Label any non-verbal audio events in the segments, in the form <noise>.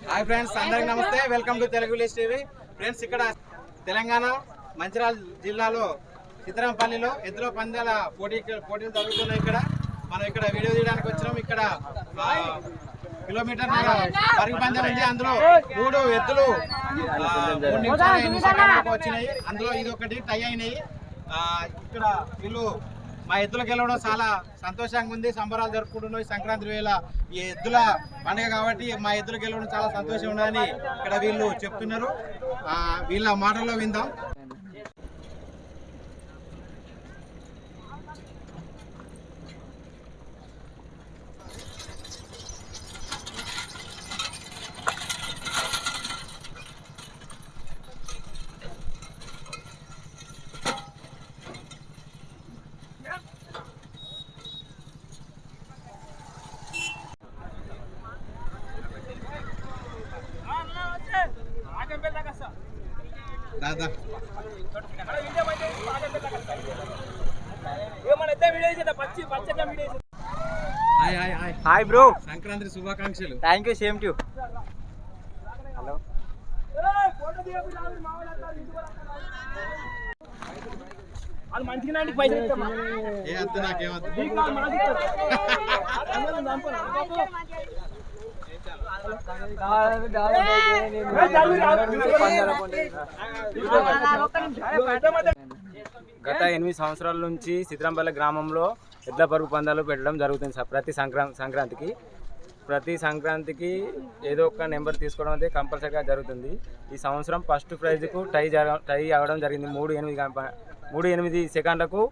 Hi friends అందరికి నమస్తే. Welcome to Telugu village TV. Friends ఇక్కడ తెలంగాణ మంచిర్యాల జిల్లాలో చిత్రంపల్లిలో ఎద్దుల పందాల పోటీ పోటీలు జరుగుతున్నాయి ఇక్కడ. మనం ఇక్కడ వీడియో తీయడానికి వచ్చినాం. ఇక్కడ ఆ, కిలోమీటర్ పరుగు పందెం ఉంది అందులో మూడు ఎద్దులు ఆ, మూడు నిమిషాల వచ్చినాయి. అందులో ఇది ఒకటి టై అయినాయి. ఆ, ఇక్కడ వీళ్ళు మా ఎద్దులు గెలవడం చాలా సంతోషంగా ఉంది. సంబరాలు జరుపుకుంటున్నాం. సంక్రాంతి వేళ ఈ ఎద్దుల పండుగ కాబట్టి మా ఎద్దులు గెలవడం చాలా సంతోషం ఉన్నదని ఇక్కడ వీళ్ళు చెప్తున్నారు. వీళ్ళ మాటల్లో విందాం. Hi hi hi hi bro Sankranti శుభాకాంక్షలు. Thank you same to hello మంచిగా పైసలు ఇస్తామా గత ఎనిమిది సంవత్సరాల నుంచి సిద్రంపల్లి గ్రామంలో ఎడ్ల పరుగు పందాలు పెట్టడం జరుగుతుంది సార్ ప్రతి సంక్రాంతి సంక్రాంతికి. ప్రతి సంక్రాంతికి ఏదో ఒక నెంబర్ తీసుకోవడం అయితే కంపల్సరీగా జరుగుతుంది. ఈ సంవత్సరం ఫస్ట్ ప్రైజ్కు టై జరగ టై అవ్వడం జరిగింది. మూడు ఎనిమిది మూడు ఎనిమిది సెకండ్లకు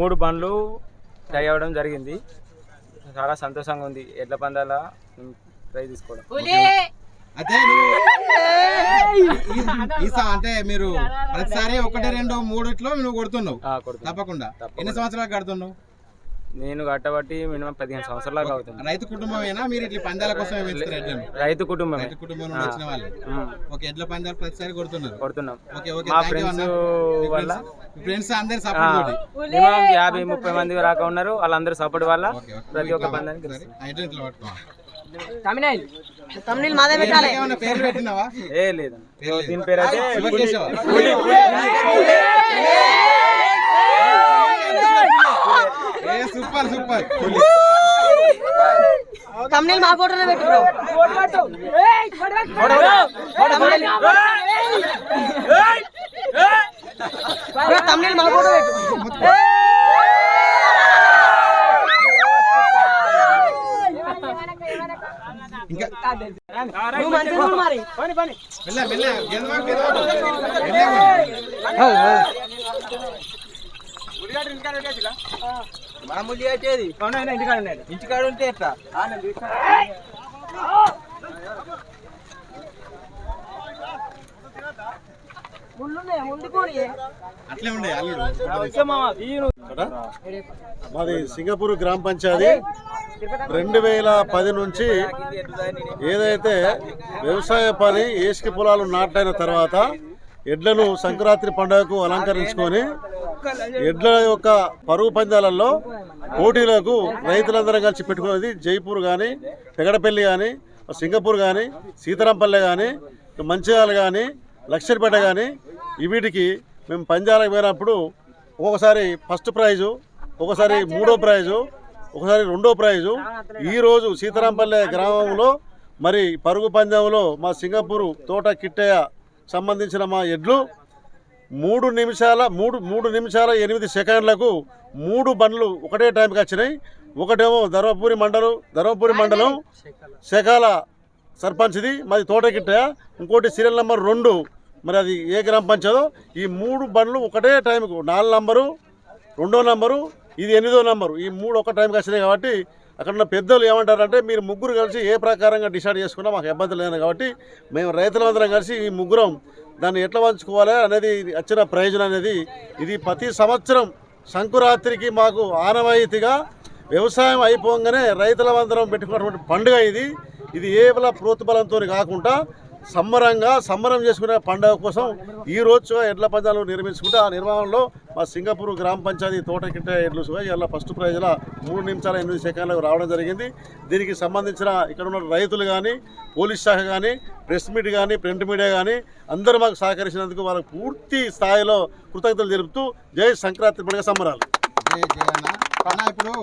మూడు బండ్లు టై అవ్వడం జరిగింది. చాలా సంతోషంగా ఉంది ఎడ్ల పందాల ప్రైజ్ తీసుకోవడం. అయితే నువ్వు ఈ- ఈ- ఈ సా- అంటే మీరు <laughs> ప్రతిసారి ఒకటి రెండు మూడిట్లో నువ్వు కొడుతున్నావు. తప్పకుండా. ఎన్ని సంవత్సరాలు కడుతున్నావు? నేను కట్టబట్టి మినిమం పదిహేను సంవత్సరాలుగా అవుతుంది. రైతు కుటుంబమేనా? మీరు ఇట్లా పందాల ఎడ్లను రైతు కుటుంబమే. రైతు కుటుంబం నుండి వచ్చిన వాళ్ళు. ఓకే ఎడ్ల పందాలు ప్రతిసారి కొడుతున్నారు? కొడుతున్నాం. ఓకే ఓకే మా. ఫ్రెండ్స్ వల్ల ఫ్రెండ్స్- అందరి సపోర్ట్ మినిమం యాభై ముప్పై మంది దాకా ఉన్నారు. వాళ్ళందరూ సపోర్ట్ వల్ల ప్రతి ఒక్క పందానికి పట్టుకో. తమిళ మాదే ఎడ్లకి ఏమన్నా పేరు పెట్టినావా ఏ లేదు. దీని పేరు అయితే. ఏ సూపర్ సూపర్ తమిళ మా ఫోటోలో పెట్టు తమిళ మా ఫోటో పెట్టు ఇంకా నువ్వు మంచిగా చూడు మరి మెల్ల మెల్ల గెలవా గెలవా మెల్ల మామూలు వచ్చేది ఇంటికాడ ఉన్నాయి ఇంటికాడ ఉంటే ఎట్లా? అట్లే ఉండే అల్లుడు. మాది సింగపూర్ గ్రామ పంచాయతీ. రెండు వేల పది నుంచి ఏదైతే వ్యవసాయ పని ఏసుకి పొలాలు నాటైన తర్వాత ఎడ్లను సంక్రాంతి పండుగకు అలంకరించుకొని ఎడ్ల యొక్క పరుగు పందాలలో పోటీలకు రైతులందరం కలిసి పెట్టుకునేది జైపూర్ కానీ పెగడపల్లి కానీ సింగపూర్ కానీ సీతారాంపల్లె కానీ మంచిర్యాల కానీ లక్షర్పేట కానీ వీటికి మేము పంజాలకు పోయినప్పుడు ఒకసారి ఫస్ట్ ప్రైజు ఒకసారి మూడో ప్రైజు ఒకసారి రెండో ప్రైజు. ఈరోజు సీతారాంపల్లె గ్రామంలో మరి పరుగు పందెంలో మా సింగపూరు తోట కిట్టయ్య సంబంధించిన మా ఎడ్లు మూడు నిమిషాల మూడు మూడు నిమిషాల ఎనిమిది సెకండ్లకు మూడు బండ్లు ఒకటే టైంకి వచ్చినాయి. ఒకటేమో ధర్మపురి మండలం ధర్మపురి మండలం శకాల సర్పంచ్ది మాది తోట కిట్టయ్య. ఇంకోటి సీరియల్ నెంబర్ రెండు. మరి అది ఏ గ్రామ పంచాయతో? ఈ మూడు బండ్లు ఒకటే టైంకు నాలుగు నంబరు రెండో నంబరు ఇది ఎనిమిదో నంబరు ఈ మూడు ఒక టైంకి వచ్చినాయి కాబట్టి అక్కడ ఉన్న పెద్దలు ఏమంటారంటే మీరు ముగ్గురు కలిసి ఏ ప్రకారంగా డిసైడ్ చేసుకున్నా మాకు ఇబ్బంది లేదు కాబట్టి మేము రైతులందరం కలిసి ఈ ముగ్గురం దాన్ని ఎట్లా పంచుకోవాలి అనేది వచ్చిన ప్రయోజనం అనేది ఇది ప్రతి సంవత్సరం సంకురాత్రికి మాకు ఆనవాయితీగా వ్యవసాయం అయిపోగానే రైతులందరం పెట్టుకున్నటువంటి పండుగ ఇది. ఇది ఏ ప్రోత్బలంతో కాకుండా సంబరంగా సంబరం చేసుకునే పండుగ కోసం ఈ రోజు ఎడ్ల పందాలు నిర్మించుకుంటే ఆ నిర్మాణంలో మా సింగపూర్ గ్రామ పంచాయతీ తోటకిట్ట ఎడ్లు ఇలా ఫస్ట్ ప్రైజ్ల మూడు నిమిషాల ఎనిమిది సెకండ్లకు రావడం జరిగింది. దీనికి సంబంధించిన ఇక్కడ ఉన్న రైతులు కానీ పోలీస్ శాఖ కానీ ప్రెస్ మీట్ కానీ ప్రింట్ మీడియా కానీ అందరూ మాకు సహకరించినందుకు వాళ్ళకు పూర్తి స్థాయిలో కృతజ్ఞతలు తెలుపుతూ జై సంక్రాంతి పండుగ సంబరాలు. ఇప్పుడు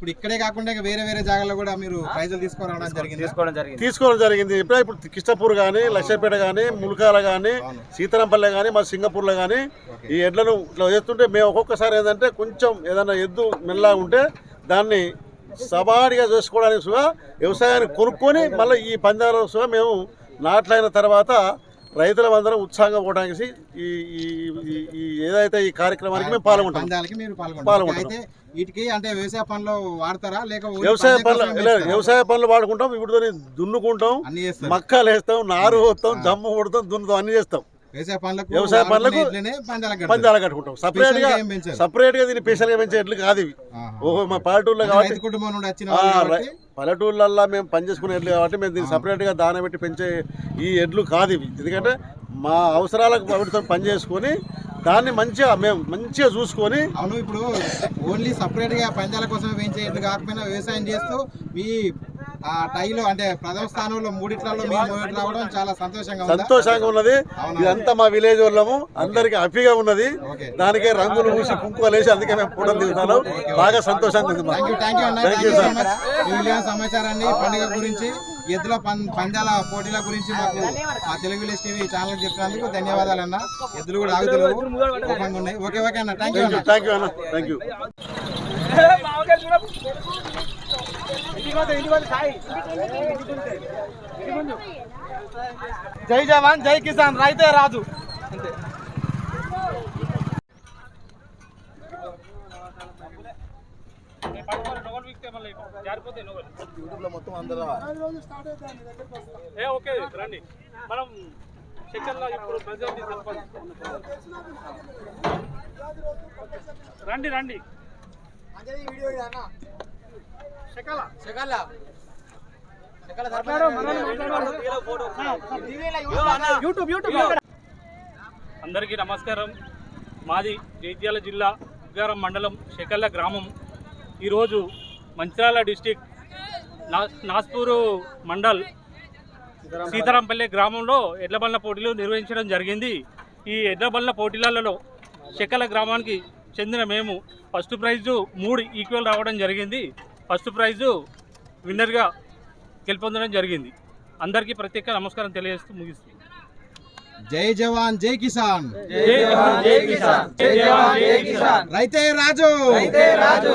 ఇప్పుడు ఇక్కడే కాకుండా వేరే వేరే జాగాల్లో కూడా మీరు ప్రైజులు తీసుకురావడం జరిగింది? తీసుకోవడం జరిగింది. తీసుకోవడం జరిగింది. ఇప్పుడే ఇప్పుడు కిష్టపూర్ కానీ లక్ష్మీపేట కానీ ములకాల కానీ. సీతారాంపల్లె కానీ మా సింగపూర్లో కానీ ఈ ఎడ్లను ఇట్లా చేస్తుంటే మేము ఒక్కొక్కసారి ఏంటంటే కొంచెం ఏదైనా ఎద్దు మెల్లగా ఉంటే దాన్ని సబాడిగా చేసుకోవడానికి సుగా వ్యవసాయాన్ని కొనుక్కొని మళ్ళీ ఈ పందాల సుగా మేము నాట్లైన తర్వాత రైతులందరం ఉత్సాహంగా పోవడానికి ఈ ఈ- ఏదైతే ఈ కార్యక్రమానికి మేము పాల్గొంటాం. వీటికి అంటే వ్యవసాయ పనులు వాడతారా? లేక వ్యవసాయ పనులు లేదు? వ్యవసాయ పనులు వాడుకుంటాం వీటితో దున్నుకుంటాం మక్కలు వేస్తాం నారు పోస్తాం దమ్ము కొడతాం దున్నుతాం అన్ని చేస్తాం. వ్యవసాయ పనులకు వ్యవసాయ పనులకు. పందాలు కట్టుకుంటాం సపరేట్గా? సపరేట్గా దీన్ని స్పెషల్గా పెంచే ఎడ్లు కాదు ఇవి. ఓహో మా పల్లెటూరులో కాబట్టి కుటుంబం నుండి వచ్చిన పల్లెటూళ్ళల్లో మేము పనిచేసుకునే ఎడ్లు కాబట్టి మేము దీన్ని సపరేట్గా దాన పెట్టి పెంచే ఈ ఎడ్లు కాదు ఇవి ఎందుకంటే మా అవసరాలకు వాటితో పని చేసుకొని దాన్ని మంచిగా మేము మంచిగా చూసుకొని అవును ఇప్పుడు ఓన్లీ సపరేట్గా పందాల కోసం పెంచేట్లు కాకపోయినా వ్యవసాయం చేస్తూ మీ ఆ టైలో అంటే ప్రథమ స్థానంలో మూడిట్లలో రావడం చాలా సంతోషంగా సంతోషంగా ఉన్నది. ఇదంతా మా విలేజ్ వాళ్ళము. అందరికి హ్యాపీగా ఉన్నది. దానికే రంగులు పూసి కుంకుమలు వేసి అందుకే మేము ఫోటోలు దిగుతాను బాగా సంతోషంగా ఉంది సమాచారాన్ని పండుగ గురించి ఎద్దుల పం- పందాల పోటీల గురించి మాకు మా తెలుగు విలేజ్ టీవీ ఛానల్ చెప్పినందుకు ధన్యవాదాలు అన్న. ఎద్దులు కూడా ఆగుతలేవు కోపంగా ఉన్నాయి. ఓకే ఓకే అన్న. థ్యాంక్ యూ అన్న. థ్యాంక్ యూ అన్న. థ్యాంక్ యూ జై జవాన్ జై కిసాన్. రైతే రాజు. ఏ ఓకే రండి. మనం సెకండ్లో ఇప్పుడు ప్రజెంట్ సర్పంచ్ రండి రండి. యూట్యూబ్ యూట్యూబ్ అందరికీ నమస్కారం. మాది జైత్యాల జిల్లా ఉగ్గారం మండలం శకల్ల గ్రామం. ఈరోజు మంచిర్యాల డిస్టిక్ నా నాస్పూరు మండల్ సీతారాంపల్లి గ్రామంలో ఎడ్లబల్ల పోటీలు నిర్వహించడం జరిగింది. ఈ ఎడ్లబల్ల పోటీలలో చెక్కల గ్రామానికి చెందిన మేము ఫస్ట్ ప్రైజు మూడు ఈక్వల్ రావడం జరిగింది. ఫస్ట్ ప్రైజు విన్నర్గా గెలుపొందడం జరిగింది. అందరికీ ప్రత్యేక నమస్కారం తెలియజేస్తూ ముగిస్తుంది జై జవాన్ జై కిసాన్. జై జవాన్ జై కిసాన్ జై జవాన్ జై కిసాన్. రైతే రాజు. రైతే రాజు.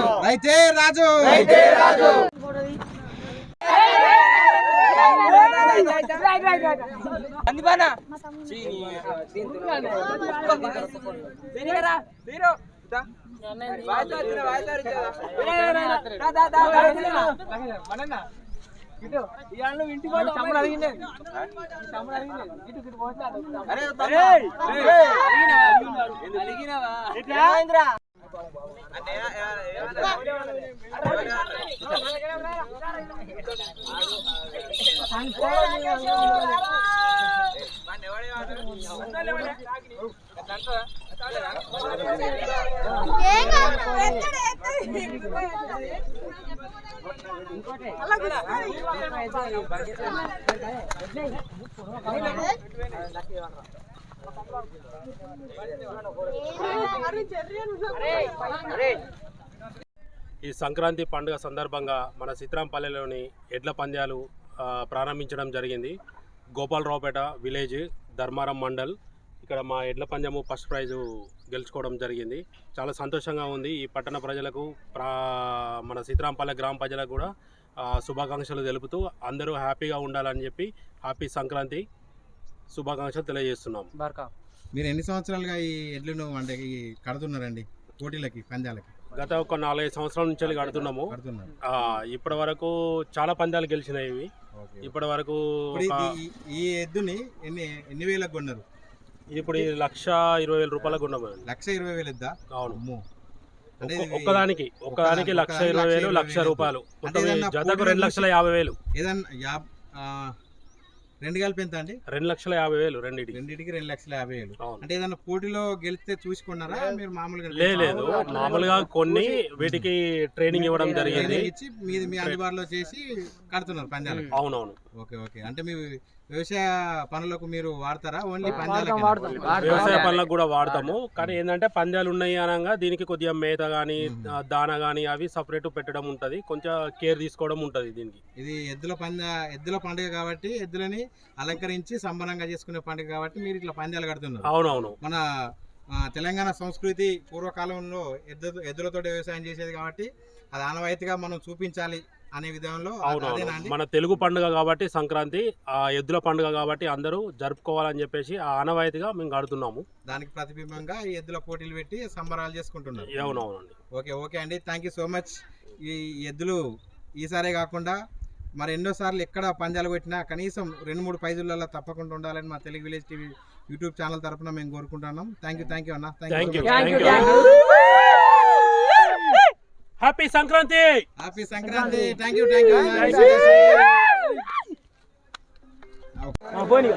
రైతే రాజు ఈ సంక్రాంతి పండుగ సందర్భంగా మన సిత్రాంపల్లెలోని ఎడ్ల పంద్యాలు ప్రారంభించడం జరిగింది. గోపాలరావుపేట విలేజ్ ధర్మారం మండల్. ఇక్కడ మా ఎడ్ల పందెము ఫస్ట్ ప్రైజు గెలుచుకోవడం జరిగింది. చాలా సంతోషంగా ఉంది. ఈ పట్టణ ప్రజలకు ప్రా మన చిత్రాంపల్లె గ్రామ ప్రజలకు కూడా ఆ, శుభాకాంక్షలు తెలుపుతూ అందరూ హ్యాపీగా ఉండాలని చెప్పి హ్యాపీ సంక్రాంతి శుభాకాంక్షలు తెలియజేస్తున్నాం. మీరు ఎన్ని సంవత్సరాలుగా ఈ ఎడ్లను అంటే కడుతున్నారండి? పోటీలకి పందాలకి? గత ఒక నాలుగైదు సంవత్సరాల నుంచి కడుతున్నాము. ఇప్పటి వరకు చాలా పందాలు గెలిచినాయి ఇవి. ఇప్పటి వరకు ఈ ఎద్దుని ఎన్ని ఎన్ని వేలకు కొన్నారు? ఇప్పుడు ఈ లక్ష ఇరవై వేల రూపాయలకు ఉన్నాము లక్ష ఇరవై వేలు ఎద్దా అవును. ఒక్కదానికి ఒక్కదానికి లక్ష ఇరవై వేలు లక్ష రూపాయలు. జతకు పోటీలో రెండు లక్షల యాభై వేలు. ఏదన్నా రెండు కలిపి ఎంత అండి? రెండు లక్షల యాభై వేలు రెండింటికి. రెండింటికి రెండు లక్షల యాభై వేలు. అంటే ఏదైనా పోటీలో గెలిస్తే చూసుకున్నారా? మీరు మామూలుగా లే లేదు. మామూలుగా కొన్ని వీటికి ట్రైనింగ్ ఇవ్వడం జరిగింది. ఇచ్చి మీది మీ అందుబాటులో చేసి కడుతున్నారు పందాలు అవునవును. Okay okay. అంటే మీ వ్యవసాయ పనులకు మీరు వాడతారా? ఓన్లీ పందాలకి వ్యవసాయ పనులకు కూడా వాడతాము. కానీ ఏంటంటే పందాలు ఉన్నాయి అనగా దీనికి కొద్దిగా మేత కానీ దాన కానీ అవి సపరేట్ పెట్టడం ఉంటుంది. కొంచెం కేర్ తీసుకోవడం ఉంటుంది దీనికి. ఇది ఎద్దుల పంద ఎద్దుల పండుగ కాబట్టి ఎద్దులని అలంకరించి సంబరంగా చేసుకునే పండుగ కాబట్టి మీరు ఇట్లా పందాలు కడుతున్నారు. అవునవును. మన తెలంగాణ సంస్కృతి పూర్వకాలంలో ఎద్దు ఎద్దులతో వ్యవసాయం చేసేది కాబట్టి అది ఆనవాయితీగా మనం చూపించాలి. అనే అవునవును. అండి? మన తెలుగు పండుగ కాబట్టి సంక్రాంతి ఆ ఎద్దుల పండుగ కాబట్టి అందరూ జరుపుకోవాలని చెప్పేసి ఆ ఆనవాయితీగా మేము కడుతున్నాము. దానికి ప్రతిబింబంగా ఈ ఎద్దుల పోటీలు పెట్టి సంబరాలు చేసుకుంటున్నారు. అవునవునండి. ఓకే ఓకే అండి. థ్యాంక్ యూ సో మచ్ ఈ ఎద్దులు ఈసారే కాకుండా మరి ఎన్నోసార్లు ఎక్కడ పందాలు పెట్టినా కనీసం రెండు మూడు ప్రైజులలో తప్పకుండా ఉండాలని మా Telugu village TV YouTube channel తరపున మేము కోరుకుంటున్నాం. థ్యాంక్ యూ థ్యాంక్ యూ అన్న. Thank you Thank you, thank you thank happy Sankranti happy Sankranti thank you thank you పోనీ.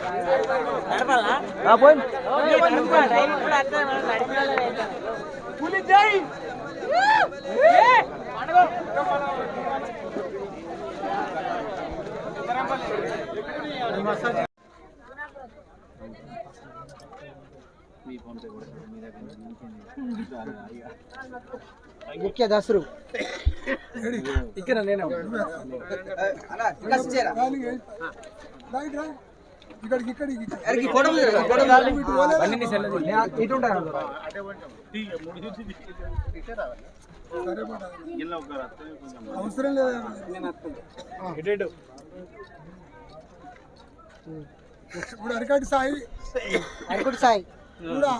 ముఖ్య దసరు. ఇక్కడ నేను ఇక్కడికి ఇక్కడికి అవసరం లేదు. ఇప్పుడు అరికాటి సాయి. అరకుటి సాయి. కూడా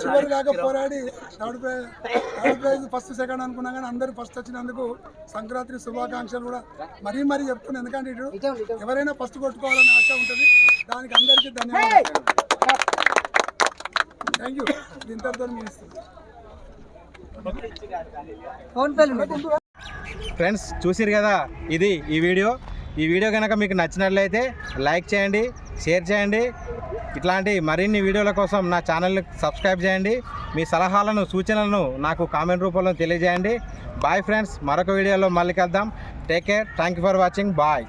చివరి దాకా పోరాడి third prize third prize first second అనుకున్నా కానీ అందరూ ఫస్ట్ వచ్చినందుకు సంక్రాంతి శుభాకాంక్షలు కూడా మరీ మరీ చెప్తున్నాను ఎందుకంటే ఇటు ఎవరైనా ఫస్ట్ కొట్టుకోవాలని ఆశ ఉంటుంది. దానికి అందరికీ ధన్యవాదాలు. థ్యాంక్ యూ దీంతో ఫోన్ పేలు ఫ్రెండ్స్ చూసిరు కదా ఇది ఈ వీడియో. ఈ వీడియో కనుక మీకు నచ్చినట్లయితే లైక్ చేయండి షేర్ చేయండి. ఇట్లాంటి మరిన్ని వీడియోల కోసం నా ఛానల్ని సబ్స్క్రైబ్ చేయండి. మీ సలహాలను సూచనలను నాకు కామెంట్ రూపంలో తెలియజేయండి. బాయ్ ఫ్రెండ్స్ మరొక వీడియోలో మళ్ళీ కలుద్దాం. Take care thank you for watching bye